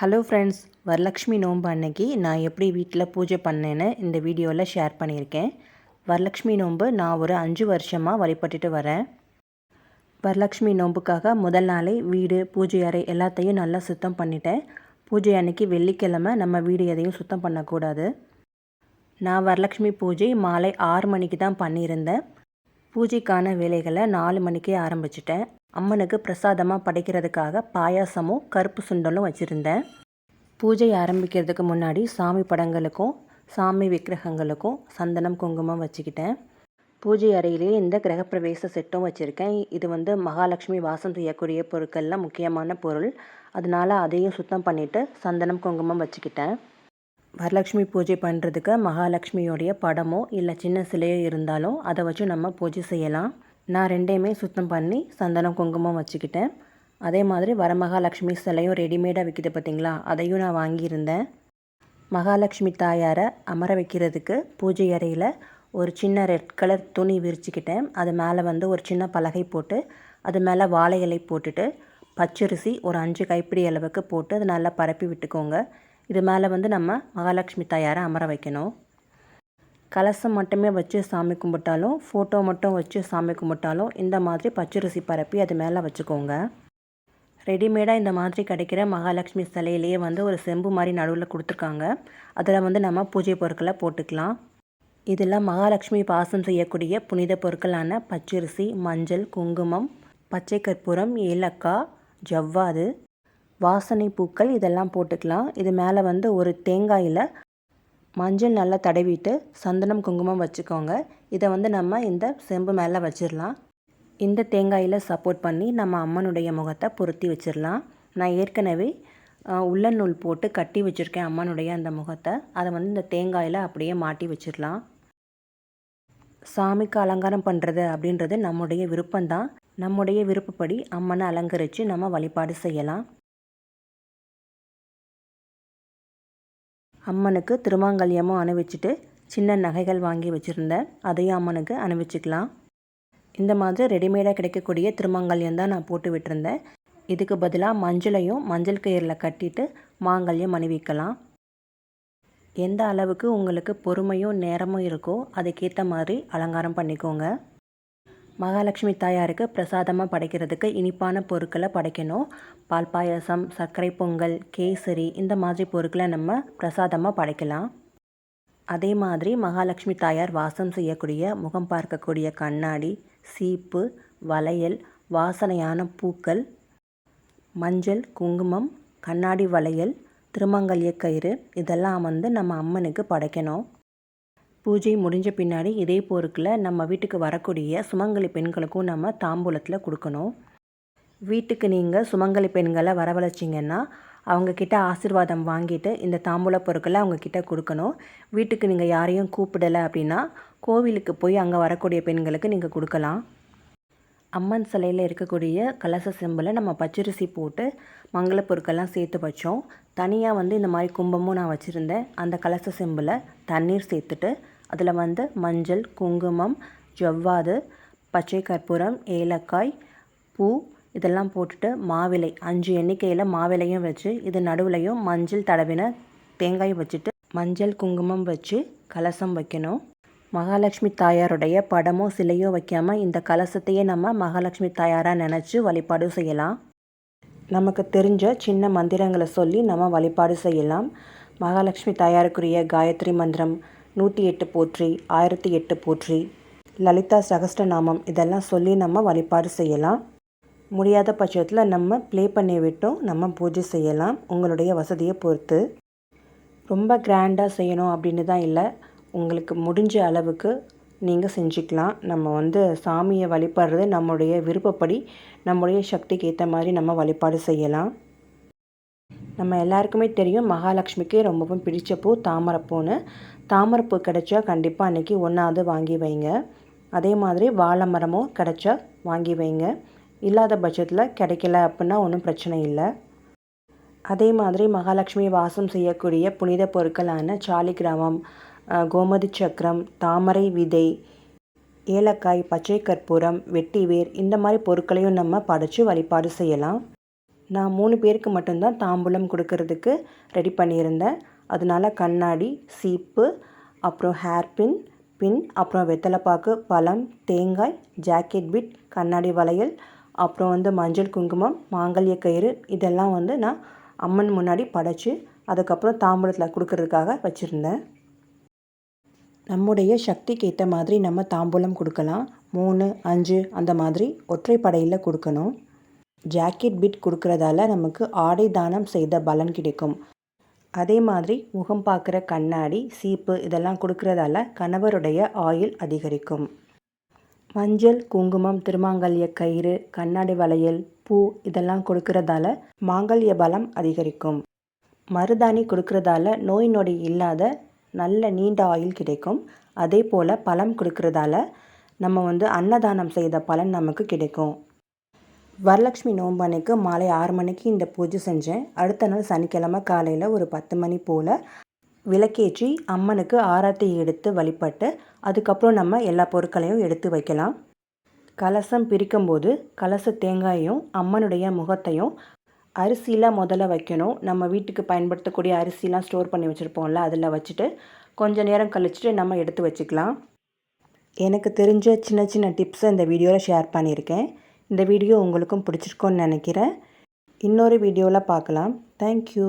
Hello friends Varalakshmi நோன்பு அன்னைக்கு நான் எப்படி வீட்டில் பூஜை பண்ணேன்னு இந்த வீடியோவில் ஷேர் பண்ணியிருக்கேன். வரலக்ஷ்மி நோன்பு நான் ஒரு அஞ்சு வருஷமாக வழிபட்டுட்டு வரேன். வரலக்ஷ்மி நோன்புக்காக முதல் நாளே வீடு பூஜை அறை எல்லாத்தையும் நல்லா சுத்தம் பண்ணிட்டேன். பூஜை அன்னைக்கு வெள்ளிக்கிழமை நம்ம வீடு எதையும் சுத்தம் பண்ணக்கூடாது. நான் வரலக்ஷ்மி பூஜை மாலை ஆறு மணிக்கு தான் பண்ணியிருந்தேன். பூஜைக்கான வேலைகளை நாலு மணிக்கே ஆரம்பிச்சிட்டேன். அம்மனுக்கு பிரசாதமாக படைக்கிறதுக்காக பாயாசமும் கருப்பு சுண்டலும் வச்சுருந்தேன். பூஜை ஆரம்பிக்கிறதுக்கு முன்னாடி சாமி படங்களுக்கும் சாமி விக்கிரகங்களுக்கும் சந்தனம் குங்குமம் வச்சுக்கிட்டேன். பூஜை அறையிலேயே இந்த கிரகப்பிரவேச செட்டும் வச்சுருக்கேன். இது வந்து மகாலட்சுமி வாசம் செய்யக்கூடிய பொருட்களில் முக்கியமான பொருள். அதனால் அதையும் சுத்தம் பண்ணிவிட்டு சந்தனம் குங்குமம் வச்சுக்கிட்டேன். வரலட்சுமி பூஜை பண்ணுறதுக்கு மகாலட்சுமியோடைய படமோ இல்லை சின்ன சிலையோ இருந்தாலும் அதை வச்சு நம்ம பூஜை செய்யலாம். நான் ரெண்டையுமே சுத்தம் பண்ணி சந்தனம் குங்குமம் வச்சுக்கிட்டேன். அதே மாதிரி வரமகாலட்சுமி சிலையும் ரெடிமேடாக விற்கிது பார்த்தீங்களா அதையும் நான் வாங்கியிருந்தேன். மகாலட்சுமி தாயாரை அமர வைக்கிறதுக்கு பூஜை அறையில் ஒரு சின்ன ரெட் கலர் துணி விரிச்சுக்கிட்டேன். அது மேலே வந்து ஒரு சின்ன பலகை போட்டு அது மேலே வாழை இலை போட்டுட்டு பச்சரிசி ஒரு அஞ்சு கைப்பிடி அளவுக்கு போட்டு அதை நல்லா பரப்பி விட்டுக்கோங்க. இது மேலே வந்து நம்ம மகாலட்சுமி தாயாரை அமர வைக்கணும். கலசம் மட்டுமே வச்சு சாமி கும்பிட்டாலும் ஃபோட்டோ மட்டும் வச்சு சாமி கும்பிட்டாலும் இந்த மாதிரி பச்சரிசி பரப்பி அது மேலே வச்சுக்கோங்க. ரெடிமேடாக இந்த மாதிரி கிடைக்கிற மகாலட்சுமி சிலையிலேயே வந்து ஒரு செம்பு மாதிரி நடுவில் கொடுத்துருக்காங்க. அதில் வந்து நம்ம பூஜை பொருட்களை போட்டுக்கலாம். இதில் மகாலட்சுமி பாசம் செய்யக்கூடிய புனித பொருட்களான பச்சரிசி மஞ்சள் குங்குமம் பச்சை கற்பூரம் ஏலக்காய் ஜவ்வாது வாசனை பூக்கள் இதெல்லாம் போட்டுக்கலாம். இது மேலே வந்து ஒரு தேங்காயில் மஞ்சள் நல்லா தடவிட்டு சந்தனம் குங்குமம் வச்சுக்கோங்க. இதை வந்து நம்ம இந்த செம்பு மேலே வச்சிடலாம் இந்த தேங்காயில் சப்போர்ட் பண்ணி நம்ம அம்மனுடைய முகத்தை பொருத்தி வச்சிடலாம் நான் ஏற்கனவே உள்ள நூல் போட்டு கட்டி வச்சுருக்கேன் அம்மனுடைய அந்த முகத்தை. அதை வந்து இந்த தேங்காயில் அப்படியே மாட்டி வச்சிடலாம் சாமிக்கு அலங்காரம் பண்ணுறது அப்படின்றது நம்முடைய விருப்பம்தான். நம்முடைய விருப்பப்படி அம்மனை அலங்கரித்து நம்ம வழிபாடு செய்யலாம். அம்மனுக்கு திருமாங்கல்யமும் அணிவிச்சிட்டு சின்ன நகைகள் வாங்கி வச்சுருந்தேன் அதையும் அம்மனுக்கு அணிவிச்சிக்கலாம். இந்த மாதிரி ரெடிமேடாக கிடைக்கக்கூடிய திருமாங்கல்யம் தான் நான் போட்டு விட்டுருந்தேன். இதுக்கு பதிலாக மஞ்சளையும் மஞ்சள் கயிறில் கட்டிட்டு மாங்கல்யம் அணிவிக்கலாம். எந்த அளவுக்கு உங்களுக்கு பொறுமையும் நேரமும் இருக்கோ அதுக்கேற்ற மாதிரி அலங்காரம் பண்ணிக்கோங்க. மகாலட்சுமி தாயாருக்கு பிரசாதமாக படைக்கிறதுக்கு இனிப்பான பொருட்களை படைக்கணும். பால் பாயசம் சர்க்கரை பொங்கல் கேசரி இந்த மாதிரி பொருட்களை நம்ம பிரசாதமாக படைக்கலாம். அதே மாதிரி மகாலட்சுமி தாயார் வாசம் செய்யக்கூடிய முகம் பார்க்கக்கூடிய கண்ணாடி சீப்பு வளையல் வாசனையான பூக்கள் மஞ்சள் குங்குமம் கண்ணாடி வளையல் திருமங்கல்ய கயிறு இதெல்லாம் வந்து நம்ம அம்மனுக்கு படைக்கணும். பூஜை முடிஞ்ச பின்னாடி இதே பொருட்களை நம்ம வீட்டுக்கு வரக்கூடிய சுமங்கலி பெண்களுக்கும் நம்ம தாம்பூலத்தில் கொடுக்கணும். வீட்டுக்கு நீங்கள் சுமங்கலி பெண்களை வரவழைச்சிங்கன்னா அவங்கக்கிட்ட ஆசிர்வாதம் வாங்கிட்டு இந்த தாம்பூல பொருட்களை அவங்கக்கிட்ட கொடுக்கணும். வீட்டுக்கு நீங்கள் யாரையும் கூப்பிடலை அப்படின்னா கோவிலுக்கு போய் அங்கே வரக்கூடிய பெண்களுக்கு நீங்கள் கொடுக்கலாம். அம்மன் சிலையில் இருக்கக்கூடிய கலச செம்பில் நம்ம பச்சரிசி போட்டு மங்கள பொருட்கள்லாம் சேர்த்து வச்சோம். தனியாக வந்து இந்த மாதிரி கும்பமும் நான் வச்சுருந்தேன். அந்த கலச செம்பில் தண்ணீர் சேர்த்துட்டு அதில் வந்து மஞ்சள் குங்குமம் ஜவ்வாது பச்சை கற்பூரம் ஏலக்காய் பூ இதெல்லாம் போட்டுட்டு மாவிலை அஞ்சு எண்ணிக்கையில் மாவிலையும் வச்சு இது நடுவுலையும் மஞ்சள் தடவின தேங்காய் வச்சுட்டு மஞ்சள் குங்குமம் வச்சு கலசம் வைக்கணும். மகாலட்சுமி தாயாருடைய படமோ சிலையோ வைக்காமல் இந்த கலசத்தையே நம்ம மகாலட்சுமி தாயாராக நினச்சி வழிபாடு செய்யலாம். நமக்கு தெரிஞ்ச சின்ன மந்திரங்களை சொல்லி நம்ம வழிபாடு செய்யலாம். மகாலட்சுமி தாயாருக்குரிய காயத்ரி மந்திரம் நூற்றி எட்டு போற்றி ஆயிரத்தி எட்டு போற்றி லலிதா சகஸ்டநாமம் இதெல்லாம் சொல்லி நம்ம வழிபாடு செய்யலாம். முடியாத பட்சத்தில் நம்ம ப்ளே பண்ணி விட்டும் நம்ம பூஜை செய்யலாம். உங்களுடைய வசதியை பொறுத்து. ரொம்ப கிராண்டாக செய்யணும் அப்படின்னு தான் இல்லை. உங்களுக்கு முடிஞ்ச அளவுக்கு நீங்கள் செஞ்சுக்கலாம். நம்ம வந்து சாமியை வழிபடுறது நம்முடைய விருப்பப்படி நம்முடைய சக்திக்கு ஏற்ற மாதிரி நம்ம வழிபாடு செய்யலாம். நம்ம எல்லாருக்குமே தெரியும் மகாலட்சுமிக்கு ரொம்பவும் பிடிச்ச பூ தாமரைப்பூன்னு. தாமரைப்பூ கிடைச்சா கண்டிப்பாக அன்றைக்கி ஒன்றாவது வாங்கி வைங்க. அதே மாதிரி வாழை மரமும் கிடைச்சா வாங்கி வைங்க. இல்லாத பட்சத்தில் கிடைக்கல அப்படின்னா ஒன்றும் பிரச்சனை இல்லை. அதே மாதிரி மகாலட்சுமி வாசம் செய்யக்கூடிய புனித பொருட்களான சாலிகிராமம் கோமதி சக்கரம் தாமரை விதை ஏலக்காய் பச்சை கற்பூரம் வெட்டிவேர் இந்த மாதிரி பொருட்களையும் நம்ம படைச்சு வழிபாடு செய்யலாம். நான் மூணு பேருக்கு மட்டும்தான் தாம்பூலம் கொடுக்கறதுக்கு ரெடி பண்ணியிருந்தேன். அதனால கண்ணாடி சீப்பு அப்புறம் ஹேர் பின் பின் அப்புறம் வெத்தலைப்பாக்கு பழம் தேங்காய் ஜாக்கெட் பிட் கண்ணாடி வளையல் அப்புறம் வந்து மஞ்சள் குங்குமம் மாங்கல்ய கயிறு இதெல்லாம் வந்து நான் அம்மன் முன்னாடி படைச்சி அதுக்கப்புறம் தாம்பூலத்தில் கொடுக்கறதுக்காக வச்சுருந்தேன். நம்முடைய சக்திக்கு ஏற்ற மாதிரி நம்ம தாம்பூலம் கொடுக்கலாம். மூணு அஞ்சு அந்த மாதிரி ஒற்றைப்படையில் கொடுக்கணும். ஜாக்கெட் பிட் கொடுக்குறதால நமக்கு ஆடை தானம் செய்த பலன் கிடைக்கும். அதே மாதிரி முகம் பார்க்குற கண்ணாடி சீப்பு இதெல்லாம் கொடுக்கறதால கணவருடைய ஆயுள் அதிகரிக்கும். மஞ்சள் குங்குமம் திருமாங்கல்ய கயிறு கண்ணாடி வளையல் பூ இதெல்லாம் கொடுக்கறதால மாங்கல்ய பலம் அதிகரிக்கும். மருதாணி கொடுக்கறதால நோய் நொடி இல்லாத நல்ல நீண்ட ஆயுள் கிடைக்கும். அதே போல் பழம் கொடுக்கறதால நம்ம வந்து அன்னதானம் செய்த பலன் நமக்கு கிடைக்கும். வரலட்சுமி நோன்பு அன்னைக்கு மாலை ஆறு மணிக்கு இந்த பூஜை செஞ்சேன். அடுத்த நாள் சனிக்கிழமை காலையில் ஒரு பத்து மணி போல் விளக்கேற்றி அம்மனுக்கு ஆராத்தி எடுத்து வழிபட்டு அதுக்கப்புறம் நம்ம எல்லா பொருட்களையும் எடுத்து வைக்கலாம். கலசம் பிரிக்கும்போது கலச தேங்காயையும் அம்மனுடைய முகத்தையும் அரிசிலாம் முதல்ல வைக்கணும். நம்ம வீட்டுக்கு பயன்படுத்தக்கூடிய அரிசிலாம் ஸ்டோர் பண்ணி வச்சுருப்போம்ல அதில் வச்சுட்டு கொஞ்சம் நேரம் கழிச்சுட்டு நம்ம எடுத்து வச்சுக்கலாம். எனக்கு தெரிஞ்ச சின்ன சின்ன டிப்ஸை இந்த வீடியோவில் ஷேர் பண்ணியிருக்கேன். இந்த வீடியோ உங்களுக்கும் பிடிச்சிருக்கோன்னு நினைக்கிறேன். இன்னொரு வீடியோவில் பார்க்கலாம். தேங்க்யூ